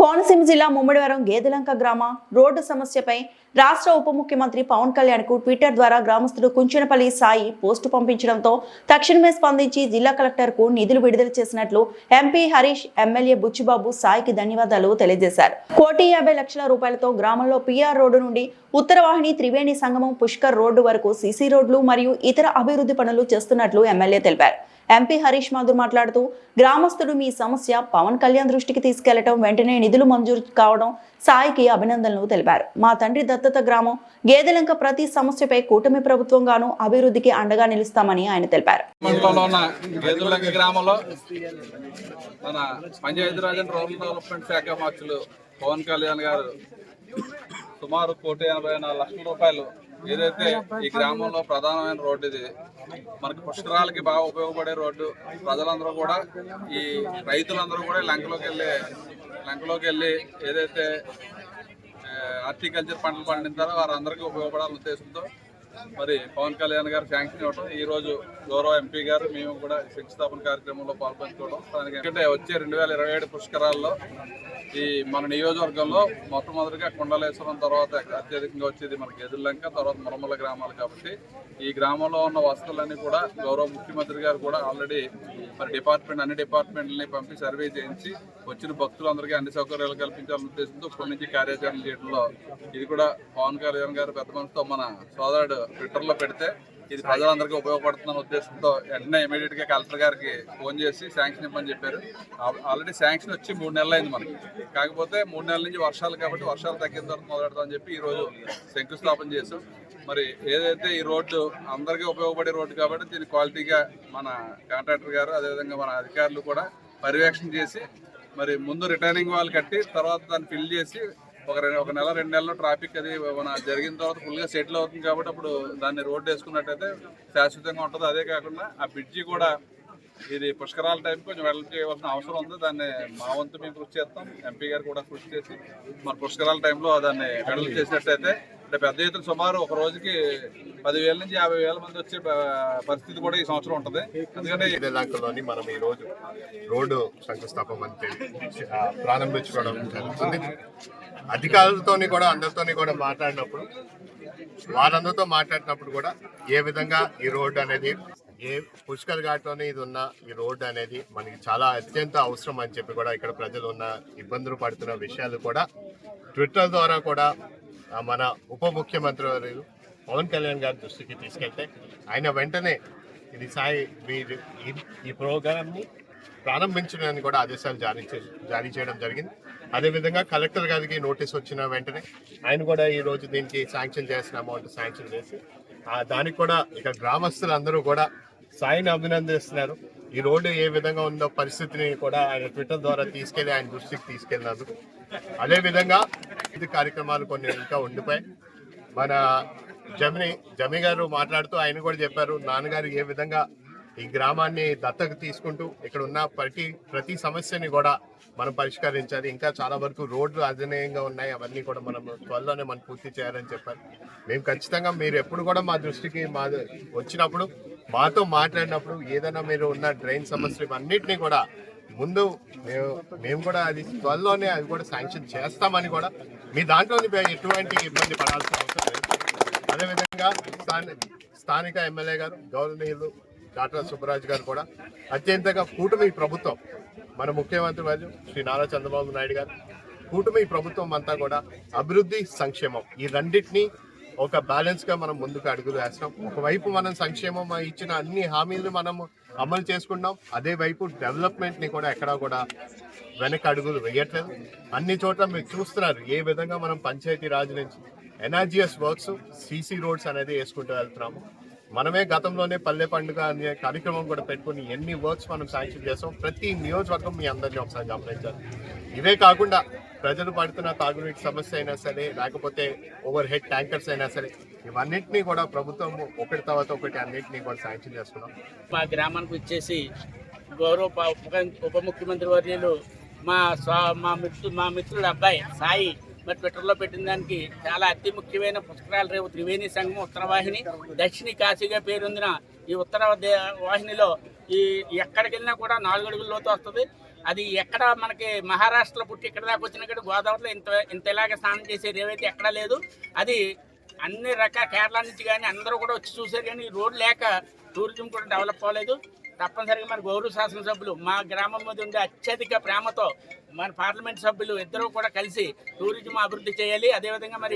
కోనసీమ జిల్లా ముమ్మడివరం గేదెలంక గ్రామ రోడ్డు సమస్యపై రాష్ట్ర ఉప ముఖ్యమంత్రి పవన్ కళ్యాణ్కు ట్విట్టర్ ద్వారా గ్రామస్తుడు కుంచెనపల్లి సాయి పోస్టు పంపించడంతో తక్షణమే స్పందించి జిల్లా కలెక్టర్కు నిధులు విడుదల చేసినట్లు ఎంపీ హరీష్ ఎమ్మెల్యే బుచ్చిబాబు సాయికి ధన్యవాదాలు తెలియజేశారు. కోటి యాభై లక్షల రూపాయలతో గ్రామంలో పిఆర్ రోడ్డు నుండి ఉత్తరవాహిని త్రివేణి సంగమం పుష్కర్ రోడ్డు వరకు సీసీ రోడ్లు మరియు ఇతర అభివృద్ధి పనులు చేస్తున్నట్లు ఎమ్మెల్యే తెలిపారు. ఎంపీ హరీష్ మాధుర్ మాట్లాడుతూ గ్రామస్తుడు మీ సమస్య పవన్ కళ్యాణ్ దృష్టికి తీసుకెళ్ళడం వెంటనే నిధులు మంజూరు కావడం సాయికి అభినందనలు తెలిపారు. మా తండ్రి దత్తత గ్రామం. గేదెలంక ప్రతి సమస్యపై కూటమి ప్రభుత్వంగాను అభివృద్ధికి అండగా నిలుస్తామని ఆయన తెలిపారు. పవన్ కళ్యాణ్ గారు సుమారు కోటి ఎనభై నాలుగు లక్షల రూపాయలు ఏదైతే ఈ గ్రామంలో ప్రధానమైన రోడ్డు ఇది మనకి పుష్కరాలకి బాగా ఉపయోగపడే రోడ్డు ప్రజలందరూ కూడా ఈ రైతులందరూ కూడా లంకలోకి వెళ్ళి లంకలోకి వెళ్ళి ఏదైతే హార్టికల్చర్ పంటలు పండించారో వారందరికీ ఉపయోగపడాలనే ఉద్దేశంతో మరి పవన్ కళ్యాణ్ గారు శాంక్షన్ ఇవ్వడం ఈ రోజు గౌరవ ఎంపీ గారు మేము కూడా శంకుస్థాపన కార్యక్రమంలో పాల్పంచుకోవడం దానికి ఎందుకంటే వచ్చే రెండు వేల ఇరవై ఏడు పుష్కరాల్లో ఈ మన నియోజకవర్గంలో మొట్టమొదటిగా కొండలేశ్వరం తర్వాత అత్యధికంగా వచ్చేది మనకి ఎదుర్లంక తర్వాత మురమల గ్రామాలు కాబట్టి ఈ గ్రామంలో ఉన్న వసతులన్నీ కూడా గౌరవ ముఖ్యమంత్రి గారు కూడా ఆల్రెడీ మరి డిపార్ట్మెంట్ అన్ని డిపార్ట్మెంట్లని పంపి సర్వే చేయించి వచ్చిన భక్తులందరికీ అన్ని సౌకర్యాలు కల్పించాలనే ఉద్దేశంతో ఇప్పటి నుంచి కార్యాచరణ చేయడంలో ఇది కూడా పవన్ కళ్యాణ్ గారు పెద్ద మనసుతో మన సోదరుడు ట్విట్టర్లో పెడితే ఇది ప్రజలందరికీ ఉపయోగపడుతుందన్న ఉద్దేశంతో వెంటనే ఇమీడియట్గా కలెక్టర్ గారికి ఫోన్ చేసి శాంక్షన్ ఇవ్వమని చెప్పారు. ఆల్రెడీ శాంక్షన్ వచ్చి మూడు నెలలు అయింది మనకి. కాకపోతే మూడు నెలల నుంచి వర్షాలు కాబట్టి వర్షాలు తగ్గిన తర్వాత మొదలెడతామని చెప్పి ఈరోజు శంకుస్థాపన చేసాం మరి ఏదైతే ఈ రోడ్డు అందరికీ ఉపయోగపడే రోడ్డు కాబట్టి దీని క్వాలిటీగా మన కాంట్రాక్టర్ గారు అదేవిధంగా మన అధికారులు కూడా పర్యవేక్షణ చేసి మరి ముందు రిటర్నింగ్ వాళ్ళు కట్టి తర్వాత దాన్ని ఫిల్ చేసి ఒక రెండు ఒక నెల రెండు నెలల్లో ట్రాఫిక్ అది మన జరిగిన తర్వాత ఫుల్గా సెటిల్ అవుతుంది కాబట్టి అప్పుడు దాన్ని రోడ్డు వేసుకున్నట్టయితే శాశ్వతంగా ఉంటుంది. అదే కాకుండా ఆ బ్రిడ్జి కూడా ఇది పుష్కరాల టైం కొంచెం వెళ్ళ చేయవలసిన అవసరం ఉంది. దాన్ని మా వంతు మేము కృషి చేస్తాం. ఎంపీ గారు కూడా కృషి చేసి మన పుష్కరాల టైంలో దాన్ని వెడల్ చేసినట్టయితే అంటే పెద్ద ఎత్తున సుమారు ఒక రోజుకి పదివేల నుంచి యాభై వేల మంది వచ్చే పరిస్థితి కూడా ఈ సంవత్సరం ఉంటుంది. ఎందుకంటే శ్రీలంకలోని మనం ఈ రోజు రోడ్డు శంకుస్థాపన అంటే ప్రారంభించుకోవడం జరుగుతుంది. అధికారులతోని కూడా అందరితోని కూడా మాట్లాడినప్పుడు వారందరితో మాట్లాడినప్పుడు కూడా ఏ విధంగా ఈ రోడ్డు అనేది ఏ పుష్కర్ ఘాట్లోనే ఇది ఉన్న ఈ రోడ్డు అనేది మనకి చాలా అత్యంత అవసరం అని చెప్పి కూడా ఇక్కడ ప్రజలు ఉన్న ఇబ్బందులు పడుతున్న విషయాలు కూడా ట్విట్టర్ ద్వారా కూడా మన ఉప ముఖ్యమంత్రి వారు పవన్ కళ్యాణ్ గారి దృష్టికి తీసుకెళ్తే ఆయన వెంటనే ఇది సాయి మీరు ఈ- ఈ ప్రోగ్రామ్ని ప్రారంభించడానికి కూడా ఆదేశాలు జారీ చే- జారీ చేయడం జరిగింది. అదేవిధంగా కలెక్టర్ గారికి నోటీస్ వచ్చిన వెంటనే ఆయన కూడా ఈ రోజు దీనికి శాంక్షన్ చేసిన అమౌంట్ శాంక్షన్ చేసి దానికి కూడా ఇక గ్రామస్తులందరూ కూడా సాయిని అభినందిస్తున్నారు. ఈ రోడ్డు ఏ విధంగా ఉందో పరిస్థితిని కూడా ఆయన ట్విట్టర్ ద్వారా తీసుకెళ్ళి ఆయన దృష్టికి తీసుకెళ్ళారు అదే విధంగా ఇది కార్యక్రమాలు కొన్ని ఇంకా ఉండిపోయాయి. మన జమిని జమి గారు మాట్లాడుతూ ఆయన కూడా చెప్పారు నాన్నగారు ఏ విధంగా ఈ గ్రామాన్ని దత్తకు తీసుకుంటూ ఇక్కడ ఉన్న ప్రతి ప్రతి సమస్యని కూడా మనం పరిష్కరించాలి. ఇంకా చాలా వరకు రోడ్లు అధనీయంగా ఉన్నాయి అవన్నీ కూడా మనం త్వరలోనే మనం పూర్తి చేయాలని చెప్పారు. మేము ఖచ్చితంగా మీరు ఎప్పుడు కూడా మా దృష్టికి మా వచ్చినప్పుడు మాతో మాట్లాడినప్పుడు ఏదైనా మీరు ఉన్న డ్రైన్ సమస్య ఇవన్నిటిని కూడా ముందు మేము మేము కూడా అది త్వరలోనే అది కూడా శాంక్షన్ చేస్తామని కూడా మీ దాంట్లో ఎటువంటి ఇబ్బంది పడాల్సిన అవసరం లేదు. అదేవిధంగా స్థానిక స్థానిక ఎమ్మెల్యే గారు గౌరవనీయులు డాక్టర్ సుబ్బరాజు గారు కూడా అత్యంతగా కూటమి ప్రభుత్వం మన ముఖ్యమంత్రి వారు శ్రీ నారా చంద్రబాబు నాయుడు గారు కూటమి ప్రభుత్వం అంతా కూడా అభివృద్ధి సంక్షేమం ఈ రెండింటినీ ఒక బ్యాలెన్స్గా మనం ముందుకు అడుగులు వేస్తాం. ఒకవైపు మనం సంక్షేమం ఇచ్చిన అన్ని హామీలు మనం అమలు చేసుకుంటాం అదే వైపు డెవలప్మెంట్ని కూడా ఎక్కడా కూడా వెనక అడుగులు వేయట్లేదు. అన్ని చోట్ల మీరు చూస్తున్నారు ఏ విధంగా మనం పంచాయతీ రాజ్ నుంచి ఎనర్జియస్ వర్క్స్ సీసీ రోడ్స్ అనేది వేసుకుంటూ వెళ్తున్నాము. మనమే గతంలోనే పల్లె పండుగ అనే కార్యక్రమం కూడా పెట్టుకుని ఎన్ని వర్క్స్ మనం శాంక్షన్ చేస్తాం. ప్రతి నియోజకవర్గం మీ అందరినీ ఒకసారి గమనించాలి. ఇవే కాకుండా ప్రజలు పడుతున్న తాగునీటి సమస్య అయినా సరే లేకపోతే ఓవర్ హెడ్ ట్యాంకర్స్ అయినా సరే ఇవన్నింటినీ కూడా ప్రభుత్వం ఒకటి తర్వాత ఒకటి అన్నింటినీ కూడా శాంక్షన్ చేసుకున్నాం మా గ్రామానికి వచ్చేసి గౌరవ ఉప- ఉప- ముఖ్యమంత్రి వర్యులు మా స్వా మా మిత్రు మా మిత్రుడు అబ్బాయి సాయి మరి ట్విట్టర్లో పెట్టిన దానికి చాలా అతి ముఖ్యమైన పుస్తకాలు రేపు త్రివేణి సంఘం ఉత్తరవాహిని దక్షిణ కాశీగా పేరొందిన ఈ ఉత్తర దే- వాహినిలో ఈ ఎక్కడికి వెళ్ళినా కూడా నాలుగు అడుగుల లోతు వస్తుంది. అది ఎక్కడ మనకి మహారాష్ట్రలో పుట్టి ఇక్కడ దాకా వచ్చిన గోదావరిలో ఇంత ఇంత ఇలాగ స్నానం చేసేది ఏవైతే ఎక్కడా లేదు. అది అన్ని రకాల కేరళ నుంచి కానీ అందరూ కూడా వచ్చి చూసారు కానీ రోడ్ లేక టూరిజం కూడా డెవలప్ అవ్వలేదు. తప్పనిసరిగా మన గౌరవ శాసనసభ్యులు మా గ్రామం మీద ఉండే అత్యధిక ప్రేమతో మన పార్లమెంట్ సభ్యులు ఇద్దరూ కూడా కలిసి టూరిజం అభివృద్ధి చేయాలి. అదేవిధంగా మరి